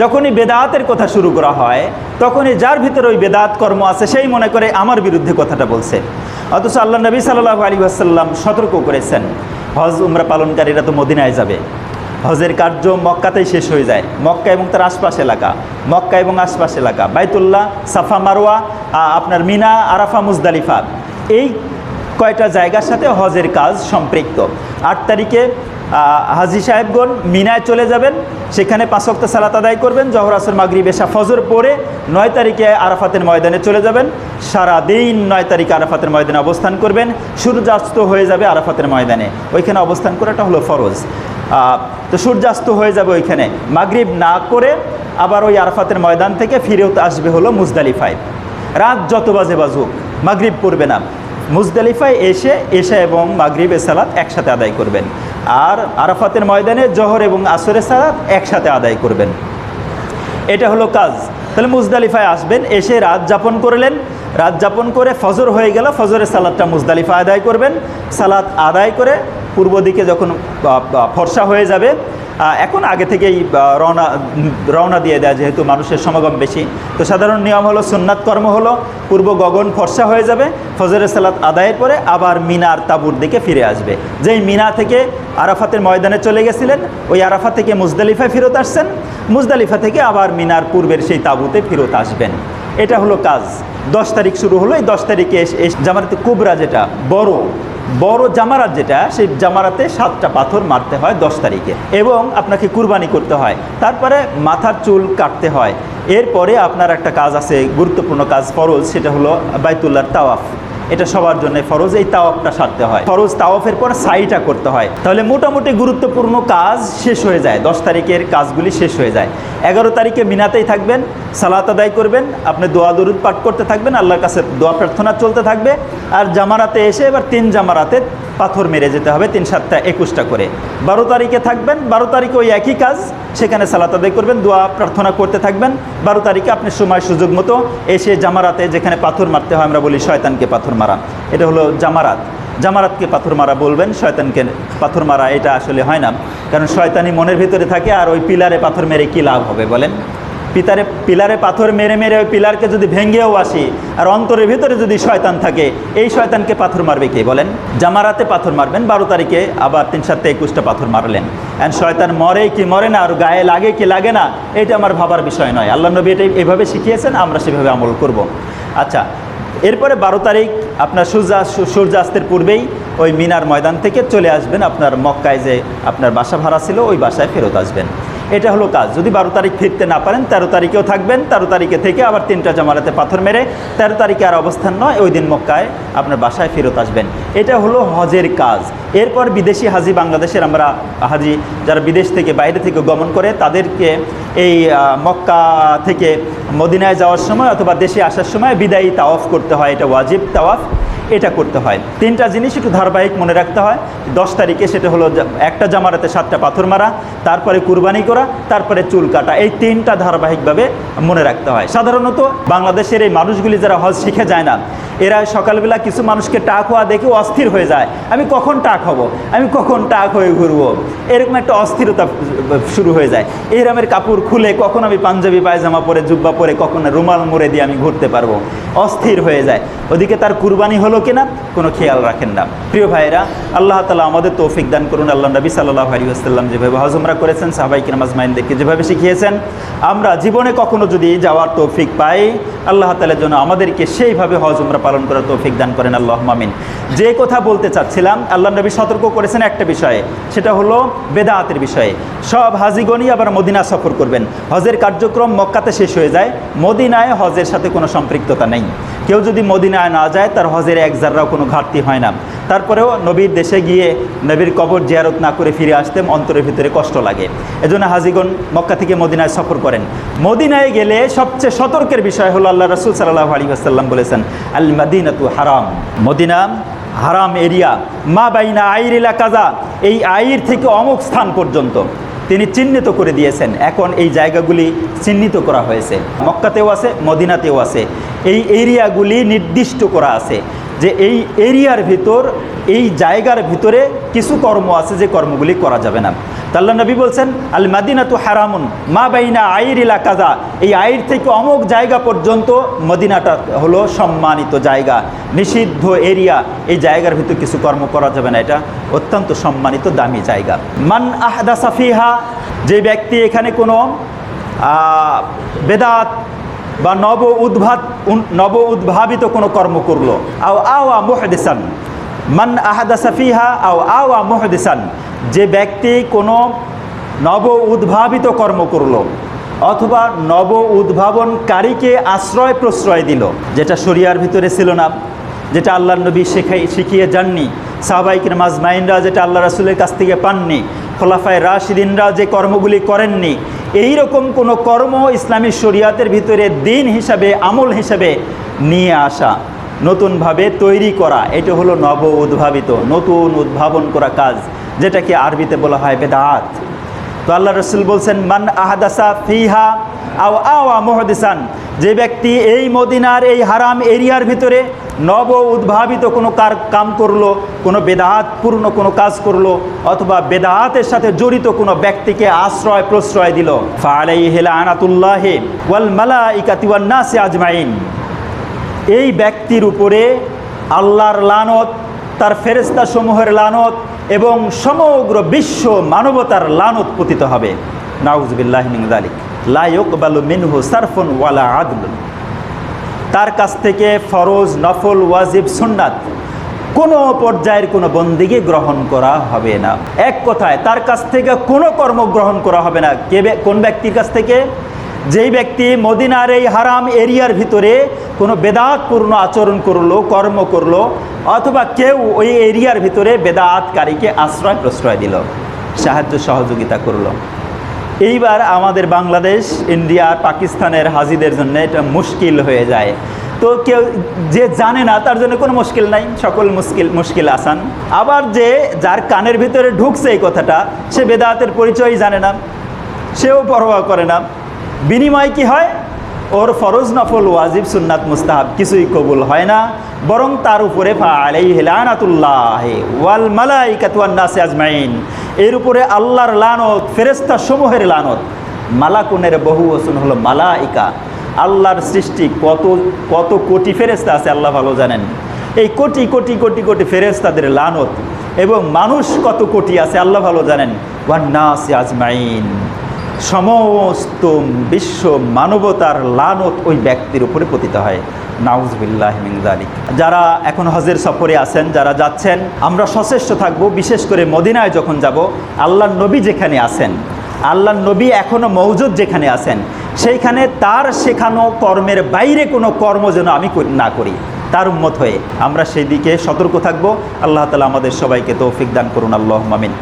যখনই বেদাতের কথা শুরু করা হয়, তখনই যার ভিতরে ওই বেদাত কর্ম আছে, সেই মনে করে আমার বিরুদ্ধে কথাটা বলছে। অথচ আল্লাহ নবী সাল্লাহ আলী আসাল্লাম সতর্ক করেছেন, হজ উমরা পালনকারীরা তো মদিনায় যাবে। হজের কার্য মক্কাতেই শেষ হয়ে যায়। মক্কা এবং তার আশপাশ এলাকা, মক্কা এবং আশপাশ এলাকা। বাইতুল্লাহ, সাফা মারোয়া আপনার মিনা, আরাফা, মুজদালিফা। এই কয়টা জায়গার সাথে হজের কাজ সম্পৃক্ত। আট তারিখে হাজি সাহেবগণ মিনায় চলে যাবেন। সেখানে পাঁচক্ত সালাত আদায় করবেন। জহর, আসর, মাগরিব, এশা, ফজর পরে নয় তারিখে আরাফাতের ময়দানে চলে যাবেন। সারা দিন নয় তারিখে আরাফাতের ময়দানে অবস্থান করবেন। সূর্যাস্ত হয়ে যাবে আরাফাতের ময়দানে। ওইখানে অবস্থান করাটা হলো ফরজ। তো সূর্যাস্ত হয়ে যাবে ওইখানে। মাগরিব না করে আবার ওই আরাফাতের ময়দান থেকে ফিরেও আসবে হলো মুজদালিফায়। রাত যত বাজে বাজুক, মাগরিব পড়বে না। মুজদালিফায় এসে এশা এবং মাগরিবে সালাত একসাথে আদায় করবেন। আর আরাফাতের ময়দানে জহর এবং আসরের সালাত একসাথে আদায় করবেন। এটা হলো কাজ। তাহলে মুজদালিফায় আসবেন, এসে রাত যাপন করলেন। রাত যাপন করে ফজর হয়ে গেল, ফজরের সালাদটা মুজদালিফা আদায় করবেন। সালাত আদায় করে পূর্ব দিকে যখন ফর্সা হয়ে যাবে এখন আগে থেকেই রওনা রওনা দিয়ে দেয় যেহেতু মানুষের সমাগম বেশি। তো সাধারণ নিয়ম হলো, সুন্নাত কর্ম হলো, পূর্ব গগন ফর্সা হয়ে যাবে, ফজরের সালাত আদায়ের পরে আবার মিনার তাবুর দিকে ফিরে আসবে। যেই মিনা থেকে আরাফাতের ময়দানে চলে গেছিলেন, ওই আরাফা থেকে মুজদালিফায় ফেরত আসছেন। মুজদালিফা থেকে আবার মিনার পূর্বের সেই তাঁবুতে ফেরত আসবেন। এটা হলো কাজ। দশ তারিখ শুরু হলো, এই দশ তারিখে জামারাতে কুবরা যেটা, বড় বড় জামারাত যেটা, সেই জামারাতে সাতটা পাথর মারতে হয় দশ তারিখে এবং আপনাকে কুরবানি করতে হয়। তারপরে মাথার চুল কাটতে হয়। এরপরে আপনার একটা কাজ আছে, গুরুত্বপূর্ণ কাজ ফরজ, সেটা হলো বাইতুল্লাহর তাওয়াফ। এটা সবার জন্য ফরজ, এই তাওয়াফটা সারতে হয়। ফরজ তাওয়াফের পর সাইটা করতে হয়। তাহলে মোটামুটি গুরুত্বপূর্ণ কাজ শেষ হয়ে যায়, দশ তারিখের কাজগুলি শেষ হয়ে যায়। এগারো তারিখে মিনাতেই থাকবেন, সালাত আদায় করবেন, আপনি দোয়া, দরুদ পাঠ করতে থাকবেন, আল্লাহর কাছে দোয়া প্রার্থনা চলতে থাকবে। আর জামারাতে এসে এবার তিন জামারাতে পাথর মেরে যেতে হবে তিন সাতটা একুশটা করে। বারো তারিখে থাকবেন, বারো তারিখে ওই একই কাজ, সেখানে সালাত আদায় করবেন, দোয়া প্রার্থনা করতে থাকবেন। বারো তারিখে আপনি সময় সুযোগ মতো এসে জামারাতে যেখানে পাথর মারতে হয় আমরা বলি শয়তানকে পাথর মারা। এটা হলো জামারাত। জামারাতকে পাথর মারা বলবেন, শয়তানকে পাথর মারা এটা আসলে হয় না। কারণ শয়তানি মনের ভিতরে থাকে আর ওই পিলারে পাথর মেরে কী লাভ হবে বলেন? পিতারে, পিলারে পাথর মেরে মেরে ওই পিলারকে যদি ভেঙ্গেও আসি আর অন্তরের ভিতরে যদি শয়তান থাকে, এই শয়তানকে পাথর মারবে কে বলেন? জামারাতে পাথর মারবেন। বারো তারিখে আবার তিন সাতটা একুশটা পাথর মারলেন। অ্যান্ড শয়তান মরে কি মরে না, আর গায়ে লাগে কি লাগে না, এটা আমার ভাবার বিষয় নয়। আল্লাহ নবী এটা এভাবে শিখিয়েছেন, আমরা সেভাবে আমল করব। আচ্ছা এরপরে বারো তারিখ আপনার সূর্যা, সূর্যাস্তের পূর্বেই ওই মিনার ময়দান থেকে চলে আসবেন। আপনার মক্কায় যে আপনার বাসা ভাড়া ছিল, ওই বাসায় ফেরত আসবেন। এটা হলো কাজ। যদি বারো তারিখ ফিরতে না পারেন, তেরো তারিখেও থাকবেন, তেরো তারিখে থেকে আবার তিনটা জামালাতে পাথর মেরে তেরো তারিখে আর অবস্থান নয়, ওই দিন মক্কায় আপনার বাসায় ফেরত আসবেন। এটা হলো হজের কাজ। এরপর বিদেশি হাজি বাংলাদেশের আমরা হাজি যারা বিদেশ থেকে, বাইরে থেকে গমন করে, তাদেরকে এই মক্কা থেকে মদিনায় যাওয়ার সময় অথবা দেশে আসার সময় বিদায়ী তাওয়াফ করতে হয়। এটা ওয়াজিব তাওয়াফ, এটা করতে হয়। তিনটা জিনিস একটু ধারাবাহিক মনে রাখতে হয়। দশ তারিখে সেটা হলো একটা জামারাতে সাতটা পাথর মারা, তারপরে কুরবানি করা, তারপরে চুল কাটা। এই তিনটা ধারাবাহিকভাবে মনে রাখতে হয়। সাধারণত বাংলাদেশের এই মানুষগুলি যারা হজ শিখে যায় না, এরা সকালবেলা কিছু মানুষকে টাক হওয়া দেখে অস্থির হয়ে যায়। আমি কখন টাক হব? আমি কখন টাক হয়ে ঘুরবো? এরকম একটা অস্থিরতা শুরু হয়ে যায়। এই রামের কাপড় খুলে কখন আমি পাঞ্জাবি, পায়জামা পরে, জুব্বা পরে, কখন রুমাল মুড়ে দিয়ে আমি ঘুরতে পারব? অস্থির হয়ে যায়। ওদিকে তার কুরবানি হলো কিনা কোনো খেয়াল রাখেন না। প্রিয় ভাইরা আল্লাহ তালা আমাদের তৌফিক দান করুন। আল্লাহ নবী সাল্লাহ আলী আসসালাম যেভাবে হজমরা করেছেন সাহাবাইক নামাজ মাইনদেরকে যেভাবে শিখিয়েছেন, আমরা জীবনে কখনো যদি যাওয়ার তৌফিক পাই, আল্লাহ তালার জন্য আমাদেরকে সেইভাবে হজমরা পালন করার তৌফিক দান করেন। আল্লাহ মামিন যে কথা বলতে চাচ্ছিলাম, আল্লাহ নবী সতর্ক করেছেন একটা বিষয়ে, সেটা হলো বেদাতের বিষয়ে। সব হাজিগণই আবার মদিনা সফর করবেন। হজের কার্যক্রম মক্কাতে শেষ হয়ে যায়, মদিনায় হজের সাথে কোনো সম্পৃক্ততা নেই। কেউ যদি মদিনায় না যায়, তার হজের এক জাররাও কোনো ঘাটতি হয় না। তারপরেও নবীর দেশে গিয়ে নবীর কবর জিয়ারত না করে ফিরে আসতে অন্তরের ভিতরে কষ্ট লাগে। এজন্য হাজিগণ মক্কা থেকে মদিনায় সফর করেন। মদিনায় গেলে সবচেয়ে সতর্কের বিষয় হলো আল্লাহ রসুল সাল্লাহ আলী আসাল্লাম বলেছেন আল মাদিনাতু হারাম। মদিনা হারাম এরিয়া। মা বাইনা আইর কাজা, এই আইর থেকে অমুক স্থান পর্যন্ত। তিনি চিহ্নিত করে দিয়েছেন। এখন এই জায়গাগুলি চিহ্নিত করা হয়েছে। মক্কাতেও আছে, মদিনাতেও আছে। এই এরিয়াগুলি নির্দিষ্ট করা আছে যে এই এরিয়ার ভিতর, এই জায়গার ভিতরে কিছু কর্ম আছে যে কর্মগুলি করা যাবে না। তাল্লা নবী বলছেন আল মাদিনা তু হারামুন, মা বাইনা আইর ইলা কাজা এই আইর থেকে অমুক জায়গা পর্যন্ত মদিনাটা হলো সম্মানিত জায়গা, নিষিদ্ধ এরিয়া। এই জায়গার ভিতর কিছু কর্ম করা যাবে না, এটা অত্যন্ত সম্মানিত দামি জায়গা। মান আহদা সাফিহা যে ব্যক্তি এখানে কোনো বেদাত বা নব উদ্ভাত, নব উদ্ভাবিত কোনো কর্ম করল, আও আওয়া মুহদিসান। মান আহাদা সাফিহা আও আওয়া মুহদিসান। যে ব্যক্তি কোনো নব উদ্ভাবিত কর্ম করল অথবা নব উদ্ভাবনকারীকে আশ্রয় প্রশ্রয় দিল, যেটা শরিয়ার ভিতরে ছিল না, যেটা আল্লাহ নবী শেখাই শিখিয়ে যাননি সাহবাইকের মাজমাইনরা যেটা আল্লাহ রাসুলের কাছ থেকে পাননি, খোলাফায় রাশিদিনরা যে কর্মগুলি করেননি এই রকম কোনো কর্ম ইসলামী শরিয়াতের ভিতরে দিন হিসাবে, আমল হিসাবে নিয়ে আসা। নতুনভাবে তৈরি করা, এটা হলো নব উদ্ভাবিত, নতুন উদ্ভাবন করা কাজ, যেটাকে আরবিতে বলা হয় বেদাত। তো আল্লাহ রসুল বলছেন, মান আহাদাসা ফিহা আও আওয়া মহদিসান যে ব্যক্তি এই মদিনার, এই হারাম এরিয়ার ভিতরে নব উদ্ভাবিত কোনো কার, কাম করল, কোনো বেদাহাতপূর্ণ কোনো কাজ করল, অথবা বেদাহাতের সাথে জড়িত কোনো ব্যক্তিকে আশ্রয় প্রশ্রয় দিল ফালাই হেলা আনাতুল্লাহে ওয়াল মালা ইকাতিওয়ান নাসে আজমাইন। এই ব্যক্তির উপরে আল্লাহর লানত, তার ফেরেস্তা সমূহের লানত এবং সমগ্র বিশ্ব মানবতার লানত পতিত হবে। নাউজবিল্লাহ লায়ক বালু মিনহু সারফুন ওয়ালা আদলুন। তার কাছ থেকে ফরজ, নফল, ওয়াজিব, সুন্নাত কোনো পর্যায়ের কোনো বন্দিকে গ্রহণ করা হবে না। এক কথায়, তার কাছ থেকে কোনো কর্ম গ্রহণ করা হবে না। কে কোন ব্যক্তির কাছ থেকে? যেই ব্যক্তি মদিনার এই হারাম এরিয়ার ভিতরে কোনো বেদাতপূর্ণ আচরণ করল, কর্ম করল, অথবা কেউ ওই এরিয়ার ভিতরে বেদাতকারীকে আশ্রয় প্রশ্রয় দিল, সাহায্য সহযোগিতা করল। এইবার আমাদের বাংলাদেশ, ইন্ডিয়া, পাকিস্তানের হাজিদের জন্য এটা মুশকিল হয়ে যায়। তো কেউ যে জানে না, তার জন্য কোনো মুশকিল নাই, সকল মুশকিল মুশকিল আসান। আবার যে যার কানের ভিতরে ঢুকছে এই কথাটা, সে বেদাতের পরিচয়ই জানে না, সেও পরোয়া করে না। বিনিময় কি হয়? ওর ফরজ নফল ওয়াজিব সুন্নাত মুস্তাহাব কিছুই কবুল হয় না, বরং তার উপরে ওয়াল আজমাইন। এর উপরে আল্লাহর লানত ফেরেস্তা সমূহের লানত। মালাকুনের বহু ওসন হলো মালাইকা। আল্লাহর সৃষ্টি কত কত কোটি ফেরেস্তা আছে আল্লাহ ভালো জানেন। এই কোটি কোটি কোটি কোটি ফেরেস্তাদের লানত এবং মানুষ কত কোটি আছে আল্লাহ ভালো জানেন। ওয়ান নাসে আজমাইন। সমস্ত বিশ্ব মানবতার লানত ওই ব্যক্তির উপরে পতিত হয়। নাউজবিল্লাহ মিংদালিক যারা এখন হজের সফরে আছেন, যারা যাচ্ছেন, আমরা সচেষ্ট থাকব, বিশেষ করে মদিনায় যখন যাব আল্লাহ নবী যেখানে আছেন আল্লাহ নবী এখনও মৌজুদ যেখানে আছেন, সেইখানে তার শেখানো কর্মের বাইরে কোনো কর্ম যেন আমি না করি। তার উম্মত হয়ে আমরা সেই দিকে সতর্ক থাকব। আল্লাহ তালা আমাদের সবাইকে তৌফিক দান করুন। আল্লাহ মামিন